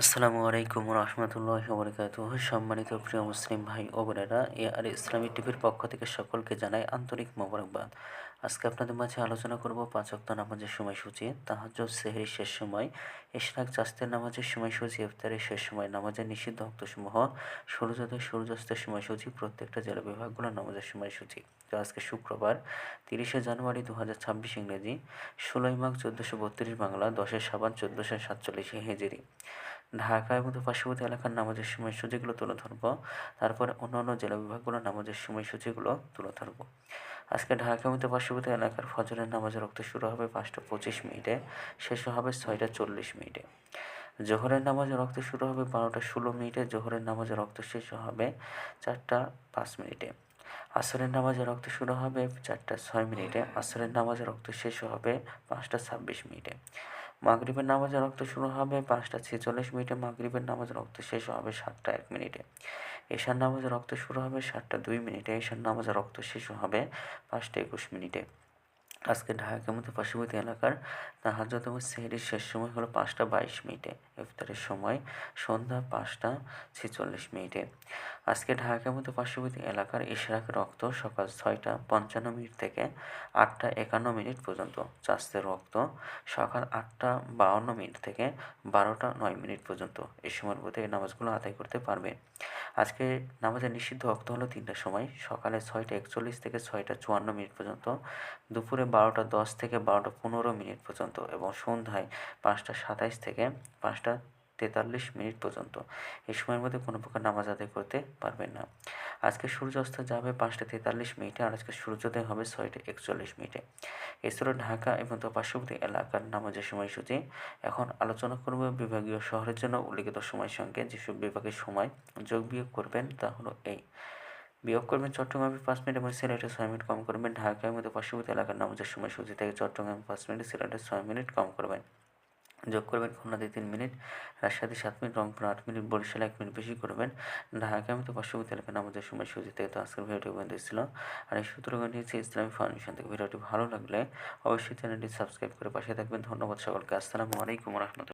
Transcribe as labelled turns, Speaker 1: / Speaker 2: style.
Speaker 1: আসসালামু আলাইকুম রহমতুল্লাহ বরকাত সম্মানিত প্রিয় মুসলিম ভাই ও বোনেরা, এ আর ইসলামী টিভির পক্ষ থেকে সকলকে জানাই আন্তরিক মোবারকবাদ। আজকে আপনাদের মাঝে আলোচনা করব পাঁচ ওয়াক্ত নামাজের সময়সূচি তাহাজ্জুদ সেহরি শেষ সময়, ইশরাক, জাস্তের নামাজের সময়সূচি, ইফতারের শেষ সময়, নামাজের নিষিদ্ধ অক্তসমূহ সূর্যোদয়, সূর্যাস্তের সময়সূচি, প্রত্যেকটা জেলা বিভাগগুলোর নামাজের সময়সূচি। তো আজকে শুক্রবার, তিরিশে জানুয়ারি দু হাজার ছাব্বিশ ইংরেজি, ষোলোই মাঘ চোদ্দোশো বত্রিশ বাংলা, দশই সাবান চোদ্দোশো সাতচল্লিশে হেজেরি। ঢাকা এবং পার্শ্ববর্তী এলাকার নামাজের সময়সূচিগুলো তুলে ধরব, তারপরে অন্য অন্য জেলা বিভাগগুলোর নামাজের সময়সূচিগুলো তুলে ধরব। আজকে ঢাকা মধ্যে পার্শ্ববর্তী এলাকার ফজরের নামাজের রক্ত শুরু হবে পাঁচটা পঁচিশ মিনিটে, শেষ হবে ছয়টা চল্লিশ মিনিটে। জোহরের নামাজে রক্ত শুরু হবে বারোটা ষোলো মিনিটে, জোহরের নামাজ রক্ত শেষ হবে চারটা পাঁচ মিনিটে। আসরের নামাজে রক্ত শুরু হবে চারটা ছয় মিনিটে, আসরের নামাজে রক্ত শেষ হবে পাঁচটা ছাব্বিশ মিনিটে। মাগরিবের নামাজের রক্ত শুরু হবে পাঁচটা ছেচল্লিশ মিনিটে, মাগরীবের নামাজের রক্ত শেষ হবে সাতটা এক মিনিটে। এশার নামাজের রক্ত শুরু হবে সাতটা দুই মিনিটে, এশার নামাজের রক্ত শেষ হবে পাঁচটা একুশ মিনিটে। আজকে ঢাকা মতো পার্শ্ববর্তী এলাকার তাহাজত এবং সেহরির শেষ সময় হলো পাঁচটা বাইশ মিনিটে। ইফতারের সময় সন্ধ্যা পাঁচটা ছেচল্লিশ মিনিটে। আজকে ঢাকা মতো পার্শ্ববর্তী এলাকার ইশরাক রক্ত সকাল ছয়টা পঞ্চান্ন মিনিট থেকে আটটা একান্ন মিনিট পর্যন্ত। চাস্তের রক্ত সকাল আটটা বাউন্ন মিনিট থেকে বারোটা নয় মিনিট পর্যন্ত। এই সময়ের মধ্যে এই নামাজগুলো আদায় করতে পারবে। আজকে নামাজের নিষিদ্ধ রক্ত হলো তিনটার সময় সকালে ছয়টা একচল্লিশ থেকে ছয়টা চুয়ান্ন মিনিট পর্যন্ত। দুপুরে বারোটা দশ থেকে বারোটা পনেরো মিনিট পর্যন্ত এবং সন্ধ্যায় পাঁচটা সাতাইশ থেকে পাঁচটা তেতাল্লিশ মিনিট পর্যন্ত। এই সময়ের মধ্যে কোনো প্রকার নামাজ আদায় করতে পারবেন না। আজকে সূর্যাস্ত যাবে পাঁচটা তেতাল্লিশ মিনিটে আর আজকে সূর্যোদয় হবে ছয়টা একচল্লিশ মিনিটে। এছাড়া ঢাকা এবং তার পার্শ্ববর্তী এলাকার নামাজের সময়সূচি। এখন আলোচনা করব বিভাগীয় শহরের জন্য। উল্লিখিত সময়ের সঙ্গে যেসব বিভাগের সময় যোগ বিয়োগ করবেন তা হলো এই। বিয়োগ করবেন চট্টগ্রামে পাঁচ মিনিট এবং সিলেটে ছয় মিনিট কম করবেন। ঢাকার মধ্যে পার্শ্ববর্তী এলাকার নামাজের সময়সূচি থেকে চট্টগ্রামে পাঁচ মিনিট, সিলেটে ছয় মিনিট কম করবেন। যোগ করবেন খুলনাতে তিন মিনিট রাজশাহী সাত মিনিট, রংপুর আট মিনিট, বরিশাল এক মিনিট বেশি করবেন। ঢাকা আমি তো পার্শ্ববর্তী এলাকায় আমাদের সময় সুযোগ থেকে তো আজকের ভিডিওটি বন্ধ ছিল আর এই সূত্রগুলো নিয়েছি ইসলামী ফাউন্ডেশন থেকে। ভিডিওটি ভালো লাগলে অবশ্যই চ্যানেলটি সাবস্ক্রাইব করে পাশে থাকবেন। ধন্যবাদ সকলকে। আসসালামু আলাইকুম রহমতুল্লাহ।